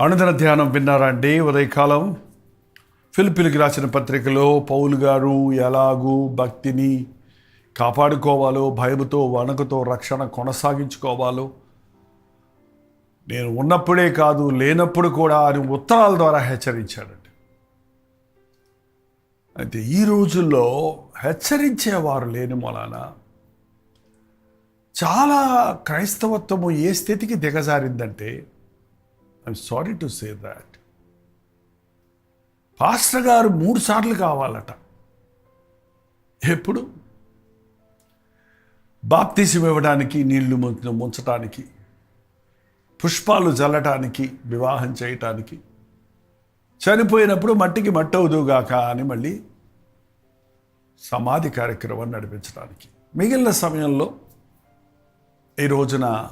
అనుదిన ధ్యానం విన్నారా అండి? ఉదయకాలం. ఫిలిపిలికి రాసిన పత్రికలో పౌలు గారు ఎలాగూ భక్తిని కాపాడుకోవాలో భయముతో వణకుతో రక్షణ కొనసాగించుకోవాలో. నేను ఉన్నప్పుడే కాదు లేనప్పుడు కూడా అని ఉత్తరాల ద్వారా హెచ్చరించాడండి. అయితే ఈ రోజుల్లో హెచ్చరించేవారు లేని మొలాన చాలా క్రైస్తవత్వము ఏ స్థితికి దిగజారిందంటే I'm sorry to say that pastor గారు మూడు సార్లు కావాలట. ఎప్పుడు? బాప్తీసం ఇవ్వడానికి నీళ్ళు ముంచటానికి పుష్పాలు చల్లటానికి వివాహం చేయటానికి. చనిపోయినప్పుడు మట్టికి మట్టవుదుగాక అని మళ్ళీ సమాధి కార్యక్రమం నడిపించడానికి. మిగిలిన సమయంలో ఈ రోజున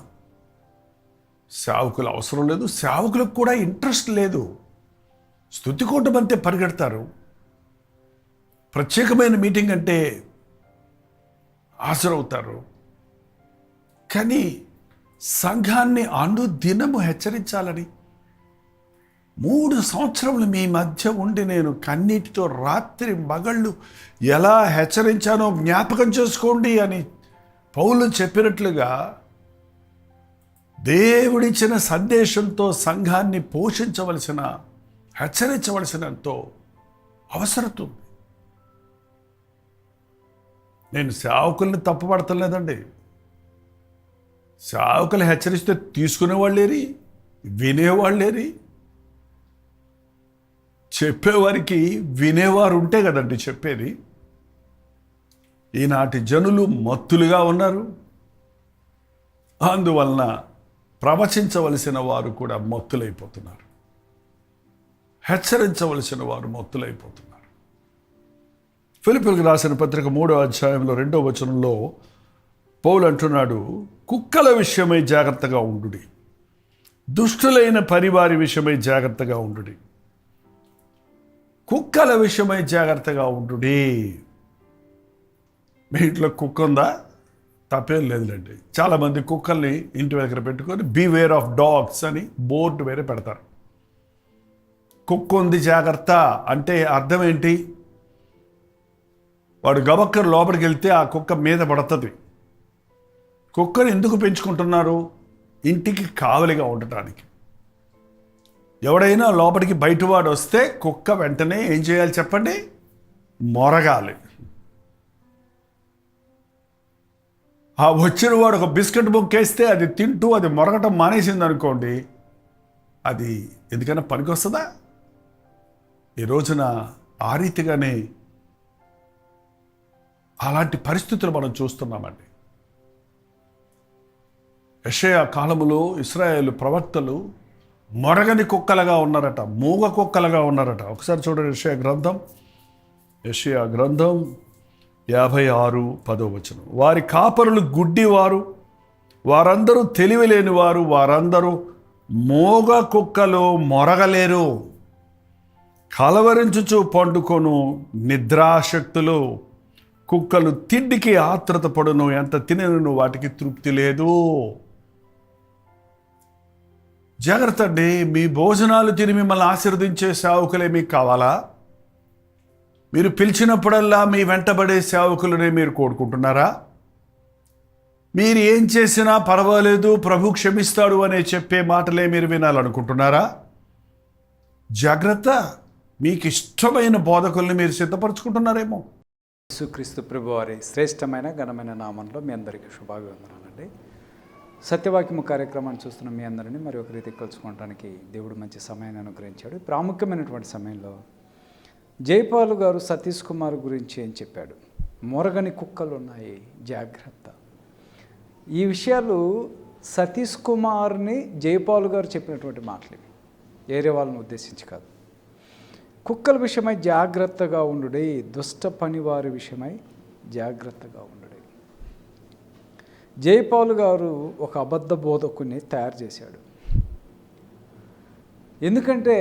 సేవకులు అవసరం లేదు సేవకులకు కూడా ఇంట్రెస్ట్ లేదు. స్థుతికోటం అంతే పరిగెడతారు. ప్రత్యేకమైన మీటింగ్ అంటే హాజరవుతారు. కానీ సంఘాన్ని అనుదినము హెచ్చరించాలని మూడు సంవత్సరములు మీ మధ్య ఉండి నేను కన్నీటితో రాత్రి మగళ్ళు ఎలా హెచ్చరించానో జ్ఞాపకం చేసుకోండి అని పౌలు చెప్పినట్లుగా దేవుడిచ్చిన సందేశంతో సంఘాన్ని పోషించవలసిన హెచ్చరించవలసినంతో అవసరం ఉంది. నేను సేవకుల్ని తప్పుపడతలేదండి సేవకులు హెచ్చరిస్తే తీసుకునేవాళ్ళేరి వినేవాళ్ళేరి చెప్పేవారికి వినేవారు ఉంటే కదండి చెప్పేది. ఈనాటి జనులు మత్తులుగా ఉన్నారు. అందువలన ప్రవచించవలసిన వారు కూడా మత్తులైపోతున్నారు. హెచ్చరించవలసిన వారు మత్తులైపోతున్నారు. ఫిలిపిల్కి రాసిన పత్రిక మూడో అధ్యాయంలో రెండో వచనంలో పౌలు అంటున్నాడు కుక్కల విషయమై జాగ్రత్తగా ఉండుడి. దుష్టులైన పరివారి విషయమై జాగ్రత్తగా ఉండుడి. కుక్కల విషయమై జాగ్రత్తగా ఉండుడి. మీ ఇంట్లో కుక్క ఉందా? తప్పేం లేదులేండి. చాలామంది కుక్కల్ని ఇంటి దగ్గర పెట్టుకొని బీవేర్ ఆఫ్ డాగ్స్ అని బోర్డు వేరే పెడతారు. కుక్క ఉంది జాగ్రత్త అంటే అర్థం ఏంటి? వాడు గబక్కరు లోపలికి వెళ్తే ఆ కుక్క మీద పడుతుంది. కుక్కను ఎందుకు పెంచుకుంటున్నారు? ఇంటికి కావలిగా ఉండటానికి. ఎవడైనా లోపలికి బయటవాడు వస్తే కుక్క వెంటనే ఏం చేయాలి చెప్పండి? మొరగాలి. ఆ వచ్చిన వాడు ఒక బిస్కెట్ బొక్కేస్తే అది తింటూ అది మొరగటం మానేసింది అనుకోండి అది ఎందుకైనా పనికొస్తుందా? ఈ రోజున ఆ రీతిగానే అలాంటి పరిస్థితులు మనం చూస్తున్నామండి. యషయా కాలములో ఇస్రాయేల్ ప్రవక్తలు మొరగని కుక్కలుగా ఉన్నారట మూగ కుక్కలుగా ఉన్నారట. ఒకసారి చూడండి యషయా గ్రంథం యషయా గ్రంథం యాభై ఆరు పదో వచనం. వారి కాపరులు గుడ్డివారు వారందరూ తెలివిలేని వారు వారందరూ మోగ కుక్కలు మొరగలేరు. కలవరించుచు పండుకొను నిద్రాశక్తులు. కుక్కలు తిండికి ఆత్రత పడును ఎంత తినను వాటికి తృప్తి లేదు. జాగ్రత్త అండి మీ భోజనాలు తిని మిమ్మల్ని ఆశీర్వదించే సావుకులే మీకు కావాలా? మీరు పిలిచినప్పుడల్లా మీ వెంటబడే సేవకులనే మీరు కోరుకుంటున్నారా? మీరు ఏం చేసినా పర్వాలేదు ప్రభు క్షమిస్తాడు అనే చెప్పే మాటలే మీరు వినాలనుకుంటున్నారా? జాగ్రత్త మీకు ఇష్టమైన బోధకుల్ని మీరు సిద్ధపరచుకుంటున్నారేమో. యేసుక్రీస్తు ప్రభు వారి శ్రేష్టమైన ఘనమైన నామంలో మీ అందరికీ శుభాభివందనాలండి. సత్యవాక్యము కార్యక్రమాన్ని చూస్తున్న మీ అందరినీ మరి ఒక రీతి కలుసుకోవడానికి దేవుడు మంచి సమయాన్ని అనుగ్రహించాడు. ప్రాముఖ్యమైనటువంటి సమయంలో జైపాల్ గారు సతీష్ కుమార్ గురించి ఏం చెప్పాడు? మొరగని కుక్కలు ఉన్నాయి జాగ్రత్త. ఈ విషయాలు సతీష్ కుమార్ని జైపాల్ గారు చెప్పినటువంటి మాటలు వేరే వాళ్ళని ఉద్దేశించి కాదు. కుక్కల విషయమై జాగ్రత్తగా ఉండుడి దుష్ట పనివారి విషయమై జాగ్రత్తగా ఉండుడి. జైపాల్ గారు ఒక అబద్ధ బోధకుని తయారు చేశాడు. ఎందుకంటే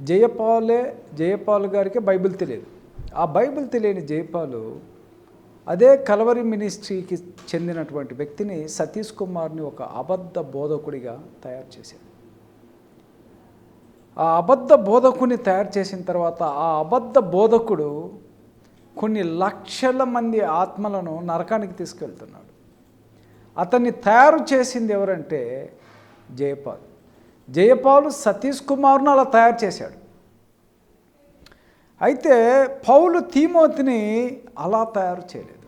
జయపాలే జయపాల్ గారికి బైబిల్ తెలియదు. ఆ బైబిల్ తెలియని జయపాలు అదే కలవరి మినిస్ట్రీకి చెందినటువంటి వ్యక్తిని సతీష్ కుమార్ని ఒక అబద్ధ బోధకుడిగా తయారు చేశాడు ఆ అబద్ధ బోధకుని తయారు చేసిన తర్వాత ఆ అబద్ధ బోధకుడు కొన్ని లక్షల మంది ఆత్మలను నరకానికి తీసుకెళ్తున్నాడు. అతన్ని తయారు చేసింది ఎవరంటే జయపాల్. జయపాలు సతీష్ కుమార్ను అలా తయారు చేశాడు. అయితే పౌలు తీమోతిని అలా తయారు చేయలేదు.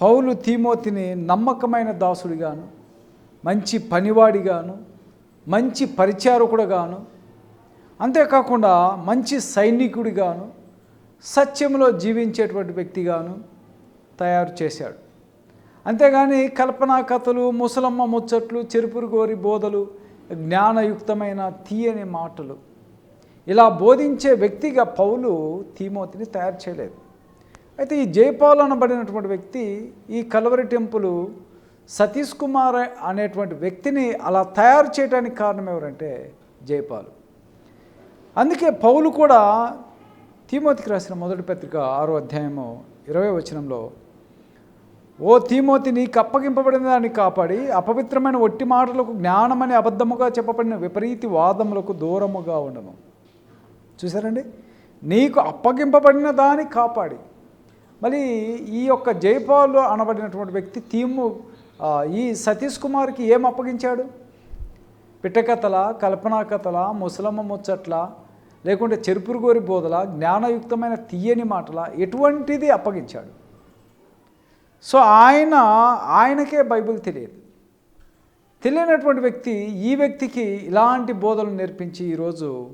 పౌలు తీమోతిని నమ్మకమైన దాసుడిగాను మంచి పనివాడిగాను మంచి పరిచారకుడుగాను అంతేకాకుండా మంచి సైనికుడిగాను సత్యంలో జీవించేటువంటి వ్యక్తిగాను తయారు చేశాడు. అంతేగాని కల్పనా కథలు ముసలమ్మ ముచ్చట్లు చెరుపురు గోరి బోధలు జ్ఞానయుక్తమైన తీయని మాటలు. ఇలా బోధించే వ్యక్తిగా పౌలు తీమోతిని తయారు చేయలేదు. అయితే ఈ జయపాల్ అనబడినటువంటి వ్యక్తి ఈ కలవరి టెంపుల్ సతీష్ కుమార్ అనేటువంటి వ్యక్తిని అలా తయారు చేయడానికి కారణం ఎవరంటే జయపాలు. అందుకే పౌలు కూడా తీమోతికి రాసిన మొదటి పత్రిక ఆరో అధ్యాయము ఇరవై వచనంలో ఓ తీమోతి నీకు అప్పగింపబడిన దాన్ని కాపాడి అపవిత్రమైన ఒట్టి మాటలకు జ్ఞానమని అబద్ధముగా చెప్పబడిన విపరీతి వాదములకు దూరముగా ఉండము చూసారండి నీకు అప్పగింపబడిన దాన్ని కాపాడి. మరి ఈ యొక్క జైపాల్ అనబడినటువంటి వ్యక్తి తీము ఈ సతీష్ కుమార్కి ఏం అప్పగించాడు? పిట్టకథల కల్పనా కథల ముసలమ్మ ముచ్చట్ల లేకుంటే చెరుపురుగోరి బోధల జ్ఞానయుక్తమైన తీయని మాటల ఎటువంటిది అప్పగించాడు? సో ఆయన ఆయనకే బైబిల్ తెలియదు. తెలియనటువంటి వ్యక్తి ఈ వ్యక్తికి ఇలాంటి బోధనలు నేర్పించి ఈరోజు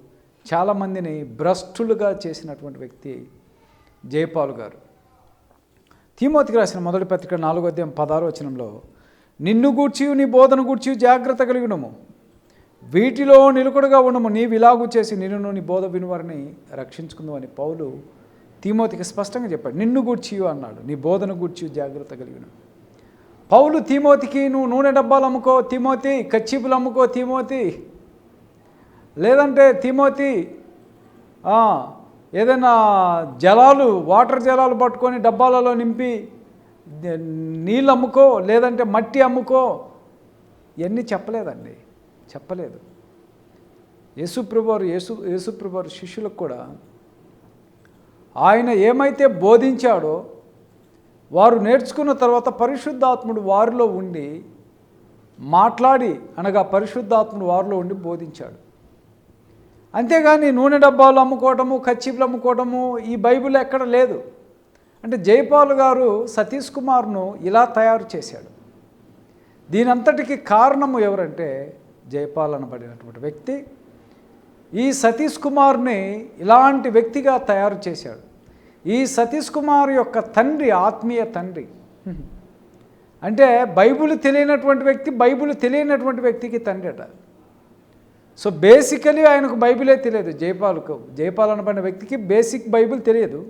చాలామందిని భ్రష్టులుగా చేసినటువంటి వ్యక్తి జయపాల్ గారు. తీమోతికి రాసిన మొదటి పత్రిక నాలుగో అధ్యాయం పదారు వచనంలో నిన్ను గూర్చి నీ బోధన గూర్చి జాగ్రత్త కలిగినము. వీటిలో నిలుకడుగా ఉండము. నీవు ఇలాగూ చేసి నిన్ను నీ బోధ వినువారిని రక్షించుకుందామని పౌలు తీమోతికి స్పష్టంగా చెప్పాడు నిన్ను గూర్చి అన్నాడు. నీ బోధన గూర్చి జాగ్రత్త కలిగిన పౌలు తీమోతికి నువ్వు నూనె డబ్బాలు అమ్ముకో తిమోతి కచ్చిపులు అమ్ముకో తిమోతి. లేదంటే తిమోతి ఏదైనా జలాలు వాటర్ జలాలు పట్టుకొని డబ్బాలలో నింపి నీళ్ళు అమ్ముకో లేదంటే మట్టి అమ్ముకో. ఇవన్నీ చెప్పలేదండి. చెప్పలేదు. యేసుప్రభువారు యేసు యేసుప్రభువారు శిష్యులకు కూడా ఆయన ఏమైతే బోధించాడో వారు నేర్చుకున్న తర్వాత పరిశుద్ధాత్ముడు వారిలో ఉండి మాట్లాడి అనగా పరిశుద్ధాత్ముడు వారిలో ఉండి బోధించాడు. అంతేగాని నూనె డబ్బాలు అమ్ముకోవటము కచ్చిపులు అమ్ముకోవటము ఈ బైబిల్ ఎక్కడ లేదు. అంటే జైపాల్ గారు సతీష్ కుమార్ను ఇలా తయారు చేశాడు. దీనంతటికి కారణము ఎవరంటే జైపాల్ అనబడినటువంటి వ్యక్తి. ఈ సతీష్ కుమార్ని ఇలాంటి వ్యక్తిగా తయారు చేశాడు. ఈ సతీష్ కుమార్ యొక్క తండ్రి ఆత్మీయ తండ్రి. అంటే బైబిల్ తెలియనటువంటి వ్యక్తి బైబిల్ తెలియనటువంటి వ్యక్తికి తండ్రి అట. సో బేసికలీ ఆయనకు బైబిలే తెలియదు. జయపాల్కు జయపాల్ అనబడిన వ్యక్తికి బేసిక్ బైబిల్ తెలియదు.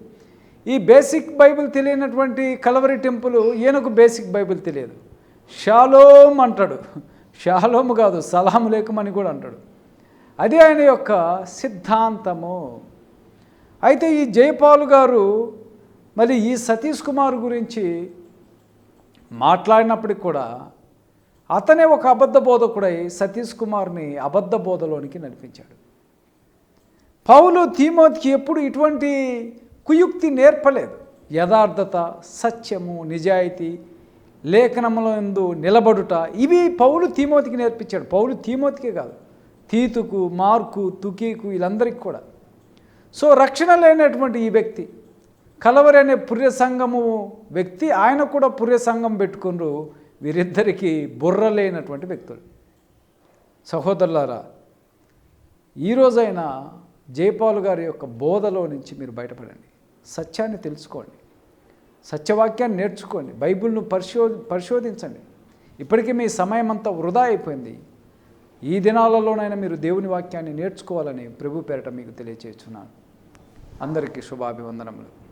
ఈ బేసిక్ బైబిల్ తెలియనటువంటి కలవరి టెంపుల్ ఈయనకు బేసిక్ బైబిల్ తెలియదు. షాలోమ్ అంటాడు. షాలోమ్ కాదు సలాం లేకమని కూడా అంటాడు. అది ఆయన యొక్క సిద్ధాంతము. అయితే ఈ జయపాల్ గారు మరి ఈ సతీష్ కుమార్ గురించి మాట్లాడినప్పటికి కూడా అతనే ఒక అబద్ధ బోధకుడై సతీష్ కుమార్ని అబద్ధ బోధలోనికి నడిపించాడు. పౌలు తీమోతికి ఎప్పుడు ఇటువంటి కుయుక్తి నేర్పలేదు. యథార్థత సత్యము నిజాయితీ లేఖనములందు నిలబడుట ఇవి పౌలు తీమోతికి నేర్పించాడు. పౌలు తీమోతికే కాదు. తీతుకు మార్కు తుకీకు వీళ్ళందరికీ కూడా. సో రక్షణ లేనటువంటి ఈ వ్యక్తి కలవరి అనే పుర్య సంఘము వ్యక్తి ఆయన కూడా పుర్య సంఘం పెట్టుకున్నారు వీరిద్దరికీ బుర్ర లేనటువంటి వ్యక్తులు. సహోదరులారా ఈరోజైనా జయపాల్ గారి యొక్క బోధలో నుంచి మీరు బయటపడండి. సత్యాన్ని తెలుసుకోండి. సత్యవాక్యాన్ని నేర్చుకోండి. బైబిల్ను పరిశో పరిశోధించండి. ఇప్పటికీ మీ సమయం అంతా వృధా అయిపోయింది. ఈ దినాలలోనైనా మీరు దేవుని వాక్యాన్ని నేర్చుకోవాలని ప్రభు పేరట మీకు తెలియచేస్తున్నాను. అందరికీ శుభాభివందనములు.